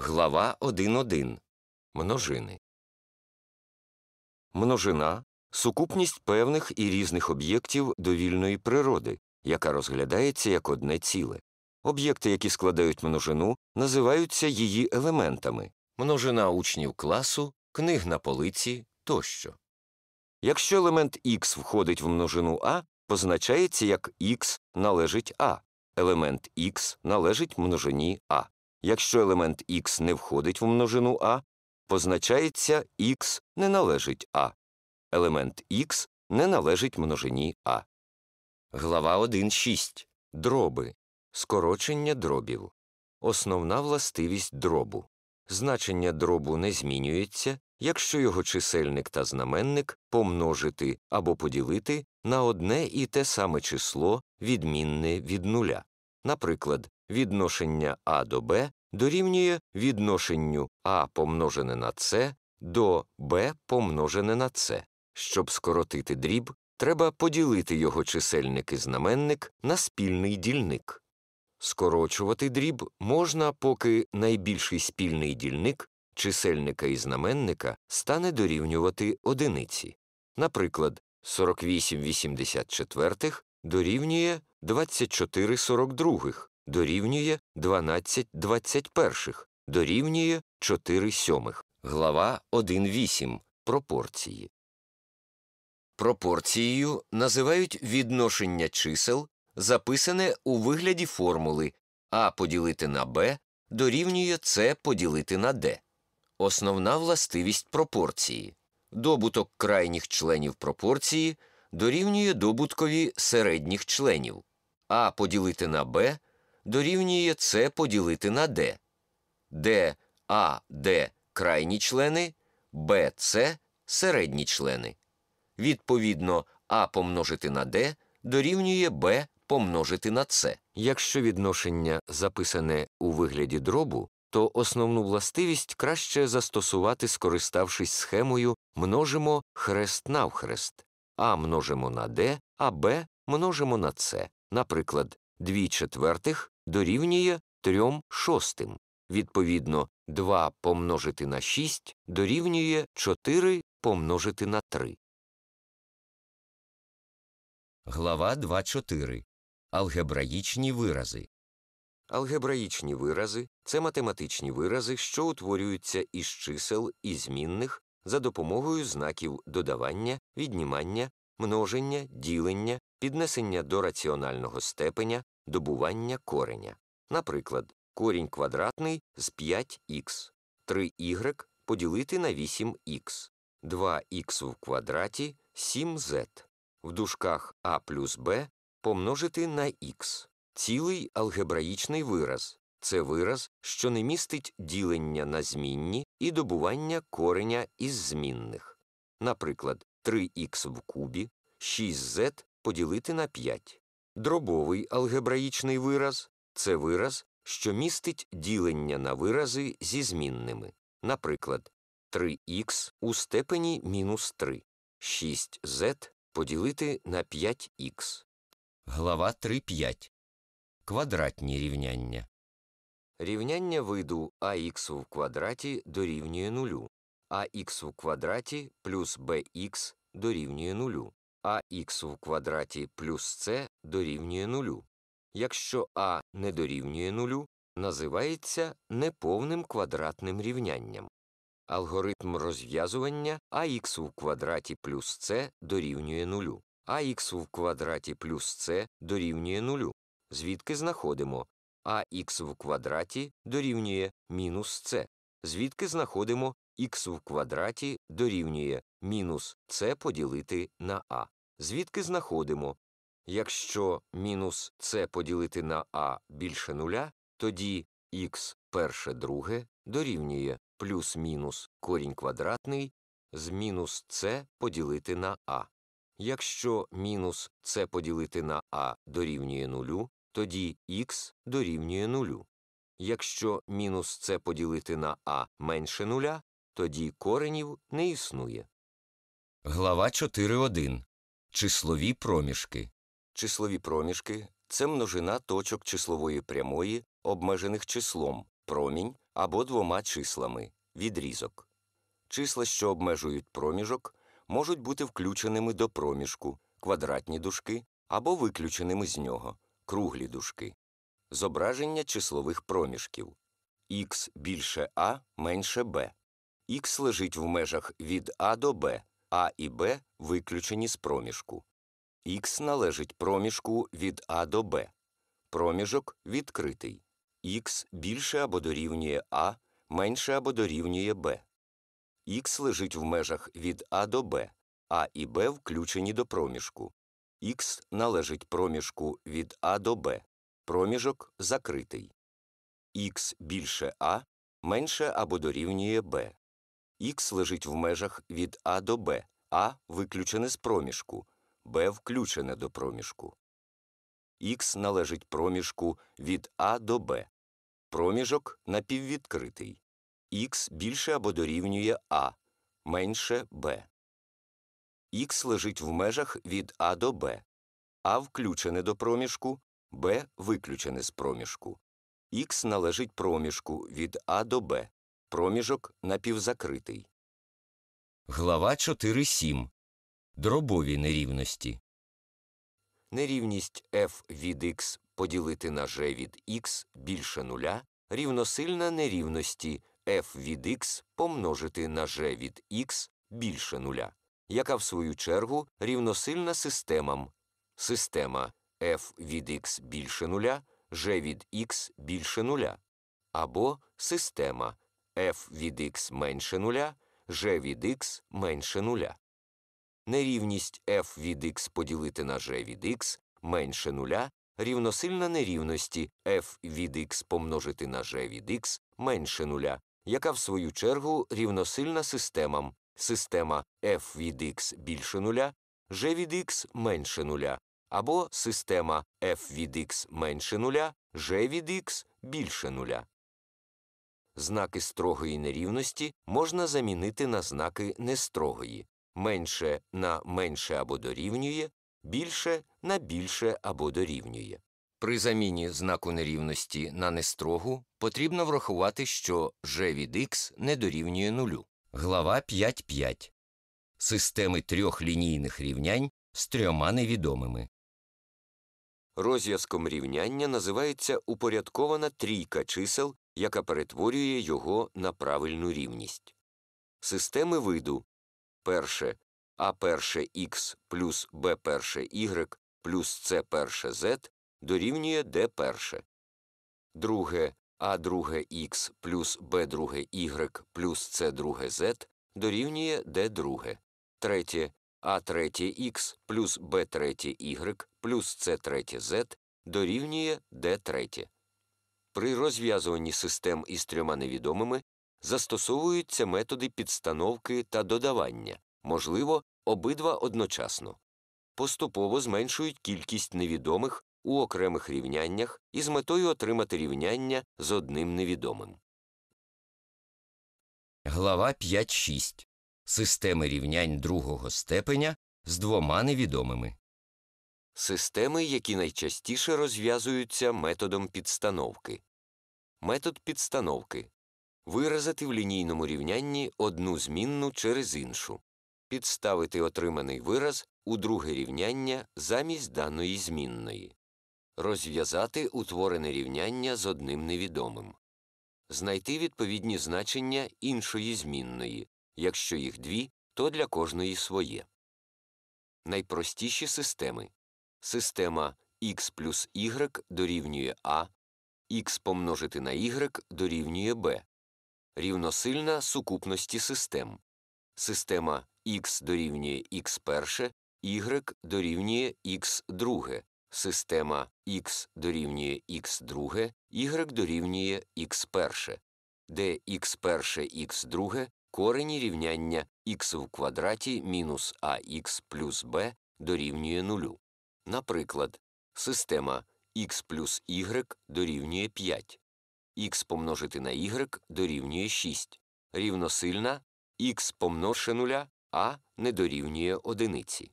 Глава 1.1. Множини. Множина сукупність певних і різних об'єктів довільної природи, яка розглядається як одне ціле. Об'єкти, які складають множину, називаються її елементами множина учнів класу, книг на полиці тощо. Якщо елемент х входить в множину А, позначається як х належить А, елемент х належить множині А. Якщо елемент х не входить в множину А, позначається х не належить А. Елемент х не належить множині А. Глава 1.6. Дроби. Скорочення дробів. Основна властивість дробу. Значення дробу не змінюється, якщо його чисельник та знаменник помножити або поділити на одне і те саме число, відмінне від нуля. Наприклад, відношення А до Б дорівнює відношенню А помножене на С до Б помножене на С. Щоб скоротити дріб, треба поділити його чисельник і знаменник на спільний дільник. Скорочувати дріб можна, поки найбільший спільний дільник чисельника і знаменника стане дорівнювати одиниці. Наприклад, 48 84 дорівнює 24 42, дорівнює 12 21, дорівнює 4 сьомих. Глава 1.8. Пропорції. Пропорцією називають відношення чисел, записане у вигляді формули а поділити на b дорівнює с поділити на d. Основна властивість пропорції. Добуток крайніх членів пропорції дорівнює добуткові середніх членів. А поділити на b дорівнює с поділити на d, де А, Д крайні члени, Б, С середні члени. Відповідно, А помножити на Д дорівнює Б помножити на С. Якщо відношення записане у вигляді дробу, то основну властивість краще застосувати, скориставшись схемою множимо хрест навхрест, А множимо на Д, а Б множимо на С. Наприклад, 2 четвертих дорівнює 3 шостим. Відповідно, 2 помножити на 6 дорівнює 4 помножити на 3. Глава 2.4. Алгебраїчні вирази. Алгебраїчні вирази це математичні вирази, що утворюються із чисел і змінних за допомогою знаків додавання, віднімання, множення, ділення, піднесення до раціонального степеня, добування кореня. Наприклад, корінь квадратний з 5х, 3y поділити на 8х, 2х в квадраті 7z, в дужках а плюс b помножити на х. Цілий алгебраїчний вираз це вираз, що не містить ділення на змінні і добування кореня із змінних. Наприклад, 3х в кубі 6z поділити на 5. Дробовий алгебраїчний вираз це вираз, що містить ділення на вирази зі змінними. Наприклад, 3х у степені мінус 3, 6z поділити на 5х. Глава 3.5. Квадратні рівняння. Рівняння виду ax в квадраті дорівнює нулю, ax в квадраті плюс bx дорівнює нулю, ax в квадраті плюс c дорівнює нулю. Якщо а не дорівнює нулю, називається неповним квадратним рівнянням. Алгоритм розв'язування ax в квадраті плюс c дорівнює нулю, ax в квадраті плюс c дорівнює нулю. Звідки знаходимо ax в квадраті дорівнює мінус c, звідки знаходимо х в квадраті дорівнює мінус c поділити на а, звідки знаходимо? Якщо мінус c поділити на а більше нуля, тоді х перше друге дорівнює плюс-мінус корінь квадратний з мінус c поділити на а. Якщо мінус c поділити на а дорівнює нулю, тоді х дорівнює нулю. Якщо мінус c поділити на а менше нуля, тоді коренів не існує. Глава 4.1. Числові проміжки. Числові проміжки це множина точок числової прямої, обмежених числом, промінь або двома числами відрізок. Числа, що обмежують проміжок, можуть бути включеними до проміжку квадратні дужки або виключеними з нього круглі дужки. Зображення числових проміжків х більше а менше б. Х лежить в межах від а до б, а і б виключені з проміжку. Х належить проміжку від а до б. Проміжок відкритий. Х більше або дорівнює а, менше або дорівнює б. Х лежить в межах від а до б, а і б включені до проміжку. Х належить проміжку від а до б. Проміжок закритий. Х більше а, менше або дорівнює б. Х лежить в межах від а до б, а виключене з проміжку, б включене до проміжку. Х належить проміжку від а до б. Проміжок напіввідкритий. Х більше або дорівнює а, менше б. Х лежить в межах від а до б. А включене до проміжку, б виключене з проміжку. Х належить проміжку від а до б. Проміжок напівзакритий. Глава 4.7. Дробові нерівності. Нерівність f від x поділити на g від x більше нуля рівносильна нерівності f від x помножити на g від x більше нуля, яка в свою чергу рівносильна системам. Система f від x більше нуля, g від x більше нуля, або система f від x менше нуля, g від x менше нуля. Нерівність f від x поділити на g від x менше нуля рівносильна нерівності f від x помножити на g від x менше нуля, яка в свою чергу рівносильна системам система f від x більше нуля, g від x менше нуля, або система f від x менше нуля, g від x більше нуля. Знаки строгої нерівності можна замінити на знаки нестрогої менше на менше або дорівнює, більше на більше або дорівнює. При заміні знаку нерівності на нестрогу потрібно врахувати, що g від x не дорівнює нулю. Глава 5.5. Системи трьох лінійних рівнянь з трьома невідомими. Розв'язком рівняння називається упорядкована трійка чисел, яка перетворює його на правильну рівність. Системи виду перше а перше х плюс б перше y плюс с перше z дорівнює d перше. Друге а друге х плюс б друге y плюс с друге z дорівнює d друге. Третє а третє х плюс б третє y плюс с третє z дорівнює d третє. При розв'язуванні систем із трьома невідомими застосовуються методи підстановки та додавання, можливо, обидва одночасно. Поступово зменшують кількість невідомих у окремих рівняннях із метою отримати рівняння з одним невідомим. Глава 5.6. Системи рівнянь другого степеня з двома невідомими. Системи, які найчастіше розв'язуються методом підстановки. Метод підстановки виразити в лінійному рівнянні одну змінну через іншу, підставити отриманий вираз у друге рівняння замість даної змінної, розв'язати утворене рівняння з одним невідомим, знайти відповідні значення іншої змінної, якщо їх дві, то для кожної своє. Найпростіші системи система x плюс y дорівнює а, х помножити на y дорівнює b, рівносильна сукупності систем. Система x дорівнює x перше, y дорівнює x друге, система x дорівнює x друге, y дорівнює x перше, де x перше x друге корені рівняння x в квадраті мінус ax плюс b дорівнює нулю. Наприклад, система x плюс y дорівнює 5, х помножити на y дорівнює 6, рівносильна х помножше нуля, а не дорівнює одиниці.